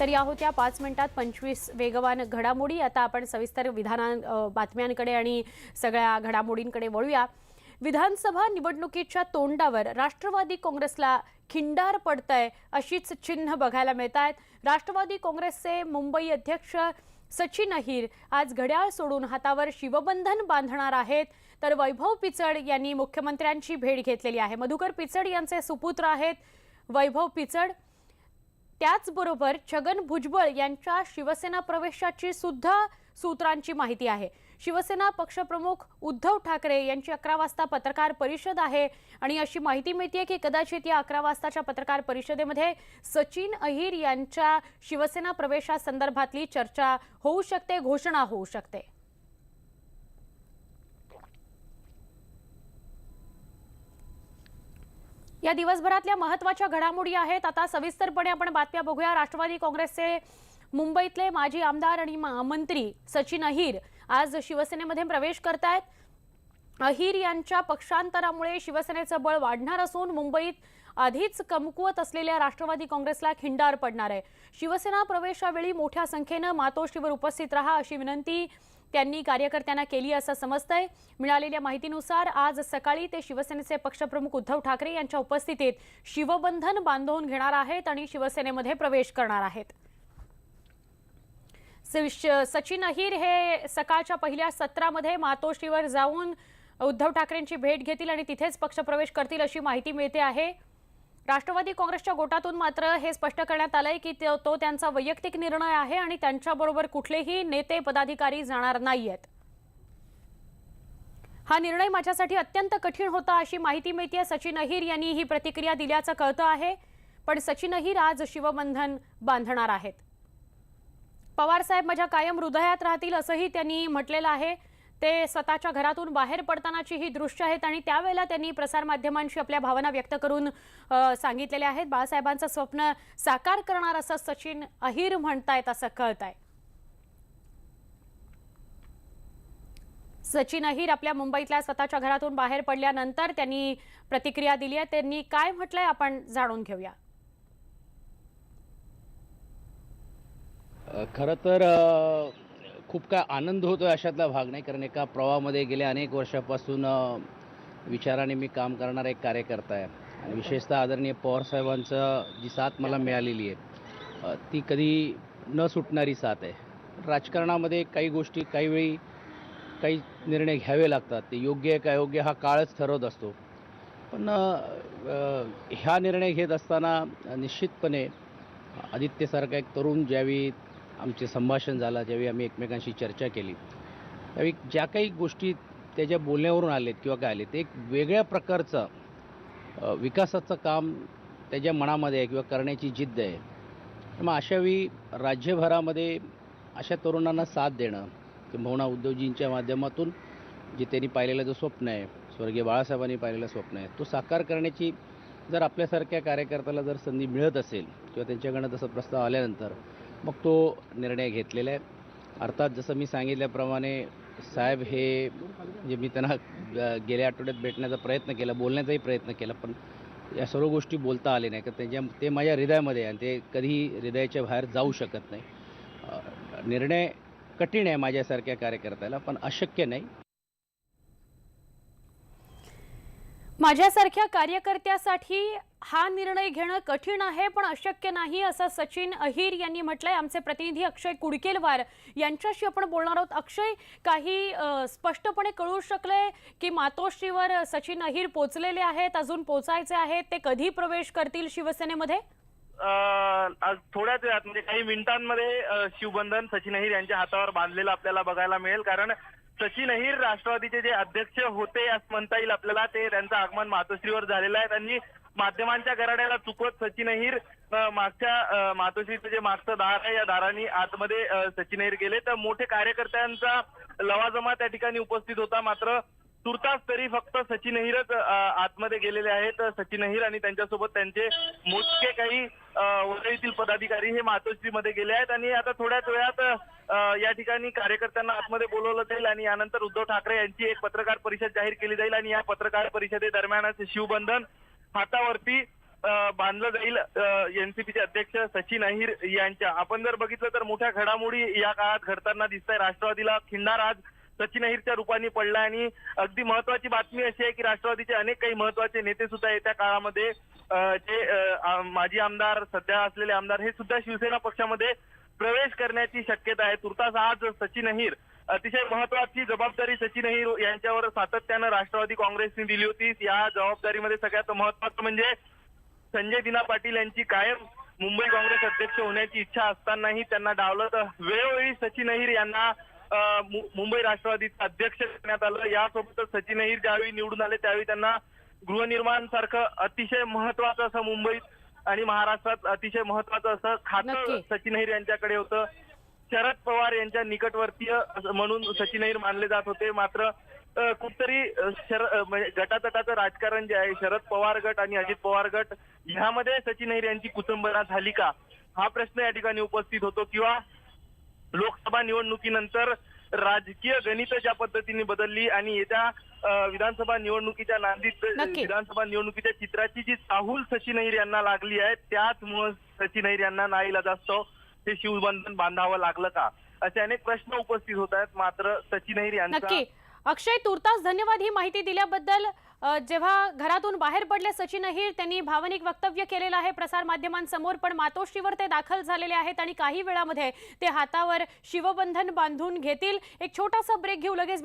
तर या होत्या पाच मिनिटात पंचवीस वेगवान घडामोडी. आता आपण सविस्तर विधाना बातम्यांकडे आणि सगळ्या घडामोडींकडे वळूया. विधानसभा निवडणुकीच्या तोंडावर राष्ट्रवादी काँग्रेसला खिंडार पडतंय अशीच चिन्ह बघायला मिळत आहेत राष्ट्रवादी काँग्रेसचे मुंबई अध्यक्ष सचिन अहिर आज घड्याळ सोडून हातावर शिवबंधन बांधणार आहेत. तर वैभव पिचड यांनी मुख्यमंत्र्यांची भेट घेतलेली आहे. मधुकर पिचड यांचे सुपुत्र आहेत. वैभव पिचड त्याचबरोबर छगन भुजबळ यांच्या शिवसेना प्रवेशाची सुद्धा सूत्रांची माहिती आहे. शिवसेना पक्षप्रमुख उद्धव ठाकरे यांची अकरा वाजता पत्रकार परिषद आहे आणि अशी माहिती मिळते की कदाचित या अकरा वाजताच्या पत्रकार परिषदेमध्ये सचिन अहिर यांच्या शिवसेना प्रवेशासंदर्भातली चर्चा होऊ शकते घोषणा होऊ शकते. या दिवसभरातल्या महत्त्वाच्या घडामोडी आहेत. आता सविस्तरपणे आपण बातम्या बघूया. राष्ट्रवादी काँग्रेसचे मुंबईतले माजी आमदार आणि मंत्री सचिन अहिर आज शिवसेनेमध्ये प्रवेश करतायत. अहिर यांच्या पक्षांतरामुळे शिवसेनेचं बळ वाढणार असून मुंबईत आधीच कमकुवत असलेल्या राष्ट्रवादी काँग्रेसला खिंडार पडणार आहे. शिवसेना प्रवेशावेळी मोठ्या संख्येनं मातोश्रीवर उपस्थित राहा अशी विनंती त्यांनी कार्यकर्त्यांना केली असं समजतंय. मिळालेल्या माहितीनुसार आज सकाळी ते शिवसेनेचे पक्षप्रमुख उद्धव ठाकरे यांच्या उपस्थितीत शिवबंधन बांधवून घेणार आहेत आणि शिवसेनेमध्ये प्रवेश करणार आहेत. सचिन अहिर हे सकाळच्या पहिल्या सत्रामध्ये मातोश्रीवर जाऊन उद्धव ठाकरेंची भेट घेतील आणि तिथेच पक्षप्रवेश करतील अशी माहिती मिळते आहे. राष्ट्रवादी काँग्रेसच्या गोटातून मात्र हे स्पष्ट करण्यात आलंय की तो तो त्यांचा वैयक्तिक निर्णय आहे आणि त्यांच्याबरोबर कुठलेही नेते पदाधिकारी जाणार नाहीयेत. हा निर्णय माझ्यासाठी अत्यंत कठीण होता अशी माहिती मिळते सचिन अहिर यांनी ही प्रतिक्रिया दिल्याचं कळतं आहे. पण सचिन अहिर आज शिवबंधन बांधणार आहेत. पवार साहेब माझ्या कायम हृदयात राहतील असंही त्यांनी म्हटलेलं आहे. ते स्वतःच्या घरातून बाहेर पडतानाची ही दृश्य आहेत आणि त्यावेळेला त्यांनी प्रसारमाध्यमांशी आपल्या भावना व्यक्त करून सांगितलेल्या आहेत. बाळासाहेबांचं स्वप्न साकार करणार असं सचिन अहिर म्हणतायत असं कळत आहे सचिन अहिर आपल्या मुंबईतल्या स्वतःच्या घरातून बाहेर पडल्यानंतर त्यांनी प्रतिक्रिया दिली आहे. त्यांनी काय म्हटलंय आपण जाणून घेऊया. खर खरं तर खूप काय आनंद होतो अशातला भाग नाही कारण एका प्रवाहामध्ये गेल्या अनेक वर्षापासून विचाराने मी काम करणारा एक कार्यकर्ता आहे. आणि विशेषतः आदरणीय पवारसाहेबांचं जी साथ मला मिळालेली आहे ती कधी न सुटणारी साथ आहे. राजकारणामध्ये काही गोष्टी काही वेळी काही निर्णय घ्यावे लागतात ते योग्य आहे का अयोग्य हा काळच ठरवत असतो. पण ह्या निर्णय घेत असताना निश्चितपणे आदित्यसारखा एक तरुण ज्यावेळी आमचे संभाषण झालं ज्यावेळी आम्ही एकमेकांशी चर्चा केली. त्यावेळी ज्या काही गोष्टी त्याच्या बोलण्यावरून आलेत किंवा काय आले ते एक वेगळ्या प्रकारचं विकासाचं काम त्याच्या मनामध्ये आहे किंवा करण्याची जिद्द आहे. मग अशावेळी राज्यभरामध्ये अशा तरुणांना साथ देणं किंबहुना उद्योगजींच्या माध्यमातून जे त्यांनी पाहिलेलं जो स्वप्न आहे स्वर्गीय बाळासाहेबांनी पाहिलेलं स्वप्न आहे तो साकार करण्याची जर आपल्यासारख्या कार्यकर्त्याला जर संधी मिळत असेल किंवा त्यांच्याकडनं तसा प्रस्ताव आल्यानंतर मग तो निर्णय घेतलेला आहे. अर्थात जसं मी सांगितल्याप्रमाणे साहेब हे जे मी त्यांना गेल्या आठवड्यात भेटण्याचा प्रयत्न केला बोलण्याचाही प्रयत्न केला पण या सर्व गोष्टी बोलता आले नाही. तर त्यांच्या ते माझ्या हृदयामध्ये आहे आणि ते कधीही हृदयाच्या बाहेर जाऊ शकत नाही. निर्णय कठीण आहे माझ्यासारख्या कार्यकर्त्याला पण अशक्य नाही. माझ्यासारख्या कार्यकर्त्यासाठी हा निर्णय घेणं कठीण आहे पण अशक्य नाही असं सचिन अहिर यांनी म्हटलंय. आमचे प्रतिनिधी अक्षय कुडकेलवार यांच्याशी आपण बोलणार आहोत. अक्षय काही स्पष्टपणे कळू शकलंय की मातोश्रीवर सचिन अहिर पोचलेले आहेत अजून पोचायचे आहेत ते कधी प्रवेश करतील शिवसेनेमध्ये? अं, आज थोड्याच वेळात म्हणजे काही मिनिटांमध्ये शिवबंधन सचिन अहिर यांच्या हातावर बांधलेलं आपल्याला बघायला मिळेल कारण सचिन अहिर राष्ट्रवादीचे जे अध्यक्ष होते असं म्हणता येईल आपल्याला. ते त्यांचं आगमन मातोश्रीवर झालेलं आहे. त्यांनी माध्यमांच्या गराड्याला चुकवत सचिन अहिर मागच्या मातोश्रीचं जे मागचं दार आहे या दाराने आतमध्ये सचिन अहिर गेले. तर मोठे कार्यकर्त्यांचा लवाजमा त्या ठिकाणी उपस्थित होता. मात्र तुर्तास तरी फक्त सचिन अहिरच आतमध्ये गेलेले आहेत. सचिन अहिर आणि त्यांच्यासोबत त्यांचे मोजके काही वरळीतील पदाधिकारी हे मातोश्रीमध्ये गेले आहेत. आणि आता थोड्याच वेळात या ठिकाणी कार्यकर्त्यांना आतमध्ये बोलवलं जाईल आणि यानंतर उद्धव ठाकरे यांची एक पत्रकार परिषद जाहीर केली जाईल आणि या पत्रकार परिषदेदरम्यानच शिवबंधन हातावरती बांधलं जाईल. एनसीपीचे अध्यक्ष सचिन अहिर यांच्या. आपण जर बघितलं तर मोठ्या घडामोडी या काळात घडताना दिसत आहे राष्ट्रवादीला खिंडार आज सचिन अहिरच्या रूपाने पडला आणि अगदी महत्वाची बातमी अशी आहे की राष्ट्रवादीचे अनेक काही महत्त्वाचे नेते सुद्धा येत्या काळामध्ये जे माजी आमदार सध्या असलेले आमदार हे सुद्धा शिवसेना पक्षामध्ये प्रवेश करण्याची शक्यता आहे. तुर्तास आज सचिन अहिर अतिशय महत्वाची जबाबदारी सचिन अहिर यांच्यावर सातत्यानं राष्ट्रवादी काँग्रेसने दिली होती. या जबाबदारीमध्ये सगळ्यात महत्वाचं म्हणजे संजय दिना पाटील यांची कायम मुंबई काँग्रेस अध्यक्ष होण्याची इच्छा असतानाही त्यांना डावलं तर वेळोवेळी सचिन अहिर यांना मुंबई राष्ट्रवादीचं अध्यक्ष करण्यात आलं. यासोबतच सचिन अहिर ज्यावेळी निवडून आले त्यावेळी त्यांना गृहनिर्माण सारखं अतिशय महत्वाचं असं मुंबईत आणि महाराष्ट्रात अतिशय महत्वाचं असं खातं नक्की. सचिन अहिर यांच्याकडे होतं. शरद पवार यांच्या निकटवर्तीय असं म्हणून सचिन अहिर मानले जात होते. मात्र अ, कुठतरी अ, शर अ, म्हणजे गटातटाचं राजकारण जे आहे शरद पवार गट आणि अजित पवार गट ह्यामध्ये सचिन अहिर यांची कुचंबना झाली का? हा प्रश्न या ठिकाणी उपस्थित होतो. किंवा लोकसभा निवडणुकीनंतर राजकीय गणित ज्या पद्धतीने बदलली आणि येत्या विधानसभा निवडणुकीच्या नांदीत. विधानसभा निवडणुकीच्या चित्राची जी चाहूल सचिन अहिर यांना लागली आहे त्याचमुळे सचिन अहिर यांना नाईलाज असतो हे शिवबंधन बांधावं लागलं का? असे अनेक प्रश्न उपस्थित होत आहेत मात्र सचिन अहिर यांचा नक्की. अक्षय तुर्तास धन्यवाद ही माहिती दिल्याबद्दल. जेव्हा घरातून बाहेर पडले सचिन अहिर त्यांनी भावनिक वक्तव्य केलेलं आहे. प्रसार माध्यमांसमोर पण मातोश्रीवर ते दाखल झालेले आहेत आणि काही वेळामध्ये ते हातावर शिवबंधन बांधून घेतील. एक छोटासा ब्रेक घेऊ लगेच